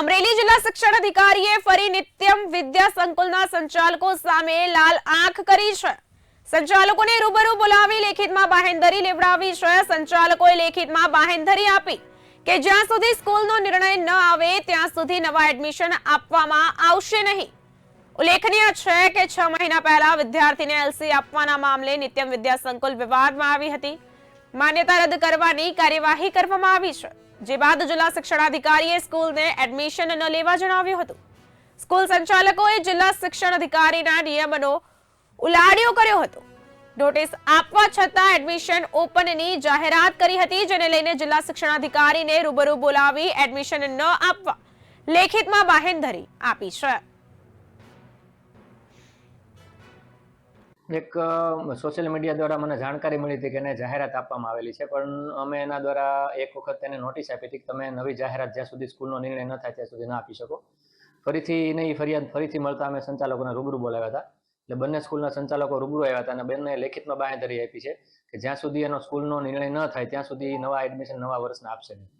અમરેલી જિલ્લા શિક્ષણ અધિકારીએ ફરી નિત્યમ વિદ્યા સંકુલના સંચાલકો સામે લાલ આંખ કરી છે. સંચાલકોને રૂબરૂ બોલાવી લેખિતમાં બાહેંધરી લેવડાવી છે. સંચાલકોએ લેખિતમાં બાહેંધરી આપી કે જ્યાં સુધી સ્કૂલનો નિર્ણય ન આવે, ત્યાં સુધી નવા એડમિશન આપવામાં આવશે નહીં. ઉલ્લેખનીય છે કે છ મહિના પહેલા વિદ્યાર્થીને એલસી આપવાના મામલે નિત્યમ વિદ્યા સંકુલ વિવાદમાં આવી હતી. માન્યતા રદ કરવાની કાર્યવાહી કરવામાં આવી છે. જે બાદ જિલ્લા શિક્ષણાધિકારીએ સ્કૂલને એડમિશન ન લેવા જણાવ્યું હતું. સ્કૂલ સંચાલકોએ જિલ્લા શિક્ષણ અધિકારીના નિયમનો ઉલાડ્યો કર્યો હતો. નોટિસ આપવા છતાં એડમિશન ઓપનની જાહેરાત કરી હતી, જેને લઈને જિલ્લા શિક્ષણાધિકારીને રૂબરૂ બોલાવી એડમિશન ન આપવા લેખિતમાં બાહેંધરી આપી છે. એક સોશિયલ મીડિયા દ્વારા મને જાણકારી મળી હતી કે એને જાહેરાત આપવામાં આવેલી છે, પણ અમે એના દ્વારા એક વખત તેને નોટિસ આપી હતી કે તમે નવી જાહેરાત જ્યાં સુધી સ્કૂલનો નિર્ણય ન થાય ત્યાં સુધી ના આપી શકો. ફરીથી એને એ ફરિયાદ ફરીથી મળતા અમે સંચાલકોને રૂબરૂ બોલાવ્યા હતા. એટલે બંને સ્કૂલના સંચાલકો રૂબરૂ આવ્યા હતા અને બંને લેખિતમાં બાંહેધરી આપી છે કે જ્યાં સુધી એનો સ્કૂલનો નિર્ણય ન થાય ત્યાં સુધી નવા એડમિશન નવા વર્ષના આપશે નહીં.